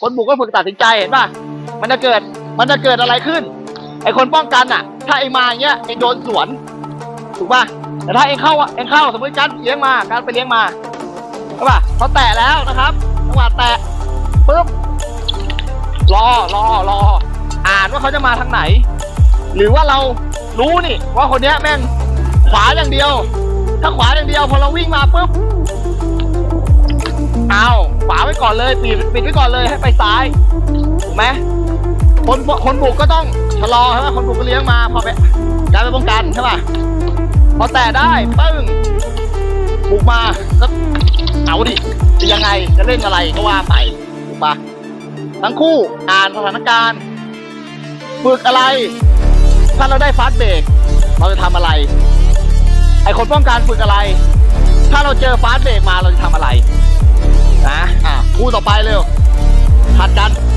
คนบุกก็ฝึกตัดสินใจเห็นป่ะมันจะเกิดมันจะเกิดอะไรขึ้น ไอคนป้องกันอะ ถ้าเอมาอย่างเงี้ยเอโดนสวนถูกป่ะแต่ถ้าเองเข้าอะเองเข้าสมมติการเลี้ยงมาการไปเลี้ยงมาใช่ป่ะพอแตะแล้วนะครับจังหวะแตะปุ๊บรอรอรออ่านว่าเขาจะมาทางไหน หรือว่าเรารู้นี่ ว่าคนเนี้ยแม่งขวาอย่างเดียว ถ้าขวาอย่างเดียวพอเราวิ่งมาปุ๊บ ก่อนเลยปิดปิดไว้ก่อนเลยให้ไปซ้ายถูกไหมคนคนบุกก็ต้องชะลอใช่ไหมคนบุกก็เลี้ยงมาพอไปการไปป้องกันใช่ป่ะพอแตะได้ปึ้งบุกมาก็เอาดิจะยังไงจะเล่นอะไรก็ว่าไปถูกปะทั้งคู่อ่านสถานการณ์ฝึกอะไร ถ้าเราได้ฟาสเบรกเราจะทำอะไร ไอคนป้องกันฝึกอะไร ถ้าเราเจอฟาสเบรกมาเราจะทำอะไร ดกัน